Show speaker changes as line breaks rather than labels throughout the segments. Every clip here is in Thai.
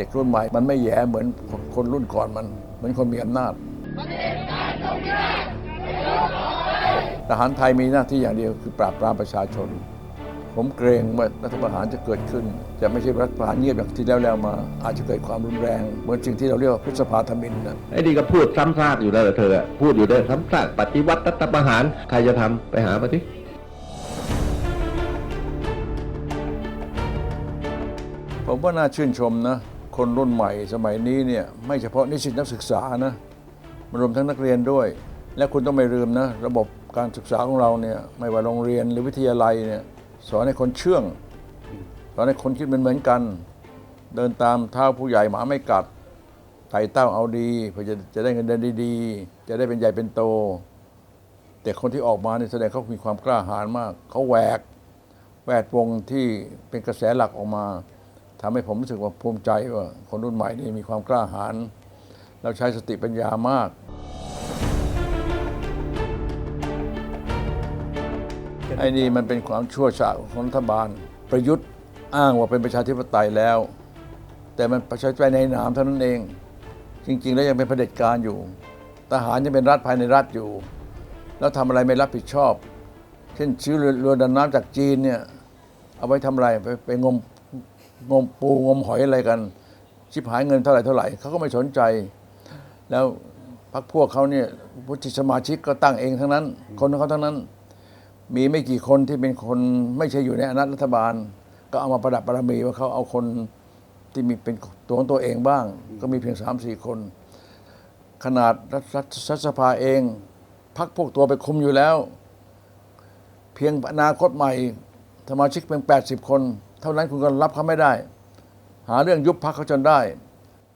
เด็กรุ่นใหม่ มันไม่แย่เหมือนคนรุ่นก่อนมัน เหมือนคนมีอำนาจทหารไทยมีหน้าที่อย่างเดียวคือปราบปรามประชาชน ผมเกรงว่ารัฐประหารจะเกิดขึ้น จะไม่ใช่รัฐประหารเงียบอย่างที่แล้วแล้วมา อาจจะเกิดความรุนแรง เหมือนสิ่งที่เราเรียกว่าพฤษภาธมินนะ
ไอ้นี่ก็พูดซ้ำซากอยู่แล้วเหรอเธออะพูดอยู่ได้ซ้ำซากปฏิวัติรัฐประหารใครจะทำไปหามาสิ
ผมว่าน่าชื่นชมนะ คนรุ่นใหม่สมัยนี้เนี่ยไม่เฉพาะนิสิตนักศึกษานะมันรวมทั้งนักเรียนด้วย และคุณต้องไม่ลืมนะระบบการศึกษาของเราเนี่ยไม่ว่าโรงเรียนหรือวิทยาลัยเนี่ยสอนให้คนเชื่องสอนให้คนคิดเหมือนเหมือนกัน เดินตามเท้าผู้ใหญ่หมาไม่กัดไต่เต้าเอาดีเพื่อจะจะได้เงินเดือนดีๆ จะได้เป็นใหญ่เป็นโต แต่คนที่ออกมาเนี่ยแสดงเขามีความกล้าหาญมาก เขาแหวกแวดวงที่เป็นกระแสหลักออกมา ทำให้ผมรู้สึกว่าภูมิใจว่าคนรุ่นใหม่นี่มีความกล้าหาญเราใช้สติปัญญามาก ไอ้นี่มันเป็นความชั่วช้าของรัฐบาล ประยุทธ์อ้างว่าเป็นประชาธิปไตยแล้ว แต่มันประชาธิปไตยในนามเท่านั้นเอง จริง ๆ แล้วยังเป็นเผด็จการอยู่ ทหารยังเป็นรัฐภายในรัฐอยู่ แล้วทำอะไรไม่รับผิดชอบ เช่นซื้อเรือเรือดำน้ำจากจีนเนี่ยเอาไว้ทำอะไรไปไปงม งมปูงมหอยอะไรกัน ชิบหายเงินเท่าไหร่เท่าไหร่เขาก็ไม่สนใจ แล้วพรรคพวกเขาเนี่ยวุฒิสมาชิกก็ตั้งเองทั้งนั้น คนของเขาทั้งนั้น มีไม่กี่คนที่เป็นคนไม่ใช่อยู่ในอำนาจรัฐบาล ก็เอามาประดับประมีว่าเขาเอาคนที่มีเป็นตัวของตัวเองบ้าง ก็มีเพียงสามสี่คน ขนาดรัฐรัฐสภาเองพักพวกตัวไปคุมอยู่แล้ว เพียงอนาคตใหม่ สมาชิกเพียง80 คน เท่านั้นคุณก็รับเขาไม่ได้ หาเรื่องยุบพักเขาจนได้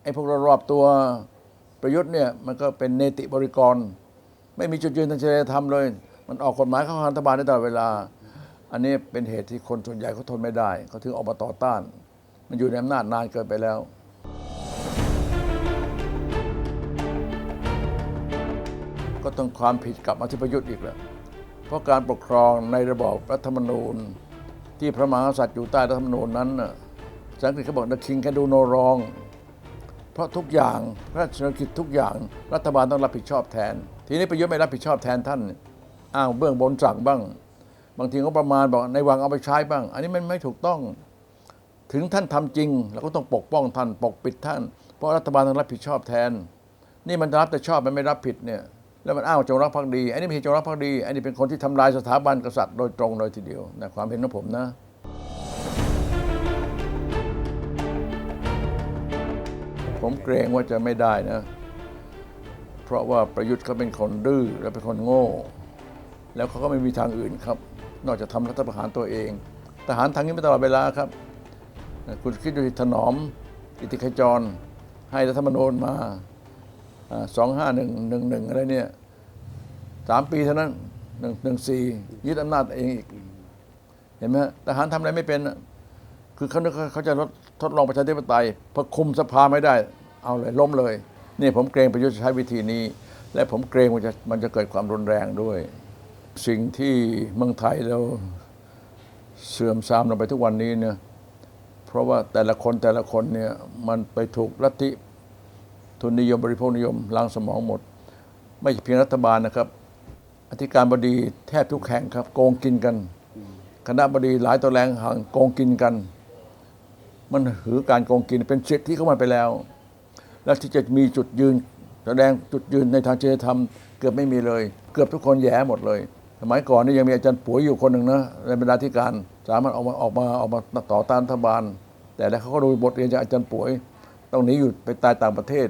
ไอ้พวกรรอบตัวประยุทธ์เนี่ยมันก็เป็นเนติบริกร ไม่มีจุดยืนทางจริยธรรมเลย มันออกกฎหมายเข้ารัฐบาลได้ตลอดเวลา อันนี้เป็นเหตุที่คนส่วนใหญ่เขาทนไม่ได้เขาถึงออกมาต่อต้าน มันอยู่ในอำนาจนานเกินไปแล้วก็ต้องความผิดกลับมาที่ประยุทธ์อีกแล้วเพราะการปกครองในระบอบรัฐธรรมนูญ ที่พระมหากษัตริย์อยู่ใต้รัฐธรรมนูญนั้นสังกฤษเขาบอก the king can do no wrong เพราะทุกอย่างระราชกิจทุกอย่างรัฐบาลต้องรับผิดชอบแทน ทีนี้ประยุทธ์ไม่รับผิดชอบแทนท่านอ้างเบื้องบนสั่งบ้าง บางทีก็ประมาณบอกในวังเอาไปใช้บ้าง อันนี้มันไม่ถูกต้อง ถึงท่านทำจริงเราก็ต้องปกป้องท่านปกปิดท่าน เพราะรัฐบาลต้องรับผิดชอบแทน นี่มันรับแต่ชอบมันไม่รับผิดเนี่ย แล้วมันอ้าวจงรักภักดี อันนี้ไม่ใช่จงรักภักดี อันนี้เป็นคนที่ทำลายสถาบันกษัตริย์โดยตรงเลยทีเดียวนะความเห็นของผมนะผมเกรงว่าจะไม่ได้นะ เพราะว่าประยุทธ์เขาเป็นคนดื้อและเป็นคนโง่ แล้วเขาก็ไม่มีทางอื่นครับ นอกจากทำรัฐประหารตัวเอง ทหารทางนี้ไม่ตลอดเวลาครับ คุณคิดดูที่ถนอมกิติขจร ให้รัฐธรรมนูญมา สองห้าหนึ่งหนึ่งหนึ่งอะไรเนี่ยสามปีเท่านั้นหนึ่งหนึ่งสี่ยึดอำนาจเองอีก เห็นไหมทหารทำอะไรไม่เป็น คือเขาเขาเขาจะทดทดลองประชาธิปไตยพอคุมสภาไม่ได้ เอาเลยล้มเลย นี่ผมเกรงประยุทธ์จะใช้วิธีนี้ และผมเกรงว่าจะมันจะเกิดความรุนแรงด้วย สิ่งที่เมืองไทยเราเสื่อมทรามลงไปทุกวันนี้เนี่ยเพราะว่าแต่ละคนแต่ละคนเนี่ยมันไปถูกลัทธิ ทุนนิยมบริโภคนิยมล้างสมองหมด ไม่เพียงรัฐบาลนะครับ อธิการบดีแทบทุกแห่งครับ โกงกินกัน คณะบดีหลายตัวแรงห่างโกงกินกัน มันหือการโกงกินเป็นสิทธิเข้ามาไปแล้ว แล้วที่จะมีจุดยืน แสดงจุดยืนในทางจริยธรรม เกือบไม่มีเลย เกือบทุกคนแย่หมดเลย สมัยก่อนนี่ยังมีอาจารย์ป๋วยอยู่คนหนึ่งนะในบรรดาธิการสามารถออกมาออกมาออกมาต่อต้านรัฐบาล แต่แล้วเขาก็ดูบทเรียนจากอาจารย์ป๋วย ต้องหนีอยู่ไปตายต่างประเทศ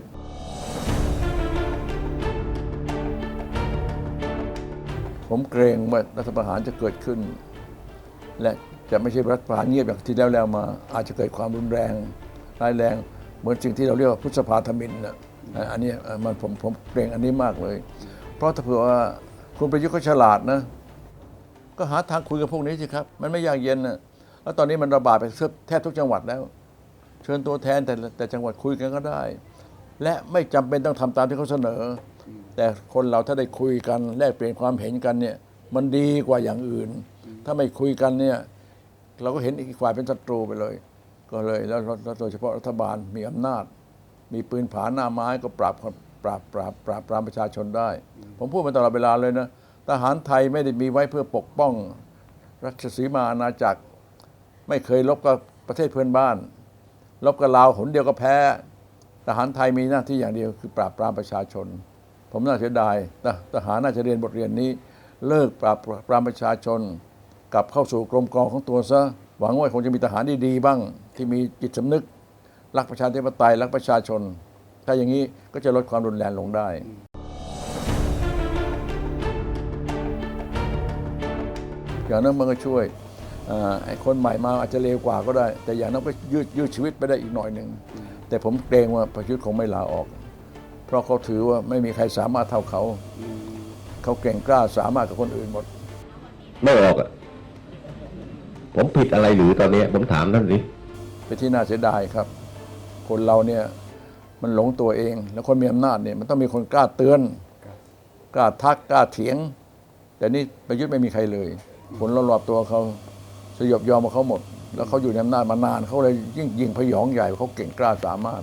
ผมเกรงว่ารัฐประหารจะเกิดขึ้น และจะไม่ใช่รัฐประหารเงียบอย่างที่แล้วแล้วมา อาจจะเกิดความรุนแรงร้ายแรง เหมือนสิ่งที่เราเรียกว่าพุทธภาธมินนะอันนี้มันผมผมเกรงอันนี้มากเลย เพราะถ้าเผื่อว่าคุณประยุทธ์เขาฉลาดนะ ก็หาทางคุยกับพวกนี้สิครับ มันไม่ยากเย็นนะแล้วตอนนี้มันระบาดไปแทบทุกจังหวัดแล้ว เชิญตัวแทนแต่แต่จังหวัดคุยกันก็ได้ และไม่จำเป็นต้องทำตามที่เขาเสนอ แต่คนเราถ้าได้คุยกันแลกเปลี่ยนความเห็นกันเนี่ยมันดีกว่าอย่างอื่น ถ้าไม่คุยกันเนี่ยเราก็เห็นอีกฝ่ายเป็นศัตรูไปเลย ก็เลยแล้วโดยเฉพาะรัฐบาลมีอำนาจ มีปืนผาหน้าไม้ก็ปราบปราบปราบปราบปรามประชาชนได้ ผมพูดมาตลอดเวลาเลยนะทหารไทยไม่ได้มีไว้เพื่อปกป้อง รัชสีมาอาณาจักร ไม่เคยลบกับประเทศเพื่อนบ้าน ลบกับลาวหนเดียวก็แพ้ ทหารไทยมีหน้าที่อย่างเดียวคือปราบปรามประชาชน ผมน่าเสียดายททหารน่าจะเรียนบทเรียนนี้ เลิกปราบปรามประชาชน กลับเข้าสู่กรมกองของตัวซะหวังว่าคงจะมีทหารดีๆบ้าง ที่มีจิตสำนึก รักประชาธิปไตยรักประชาชน ถ้าอย่างนี้ก็จะลดความรุนแรงลงได้อย่างนั้นมันก็ช่วย คนใหม่มาอาจจะเร็วกว่าก็ได้ แต่อย่างนั้นก็ยืดยืดชีวิตไปได้อีกหน่อยหนึ่งแต่ผมเกรงว่าประยุทธ์คงไม่ลาออก เพราะเขาถือว่าไม่มีใครสามารถเท่าเขา เขาเก่งกล้าสามารถกับคนอื่นหมด
ไม่ออกอะผมผิดอะไรหรือตอนนี้ผมถามท่านสิ
เป็นที่น่าเสียดายครับ คนเราเนี่ยมันหลงตัวเอง แล้วคนมีอำนาจเนี่ยมันต้องมีคนกล้าเตือน กล้าทักกล้าเถียง แต่นี่ประยุทธ์ไม่มีใครเลยผลรอบๆตัวเขา สยบยอมมาเขาหมด แล้วเขาอยู่ในอำนาจมานานเขาเลยยิ่งยิงพยองใหญ่เขาเก่งกล้าสามารถ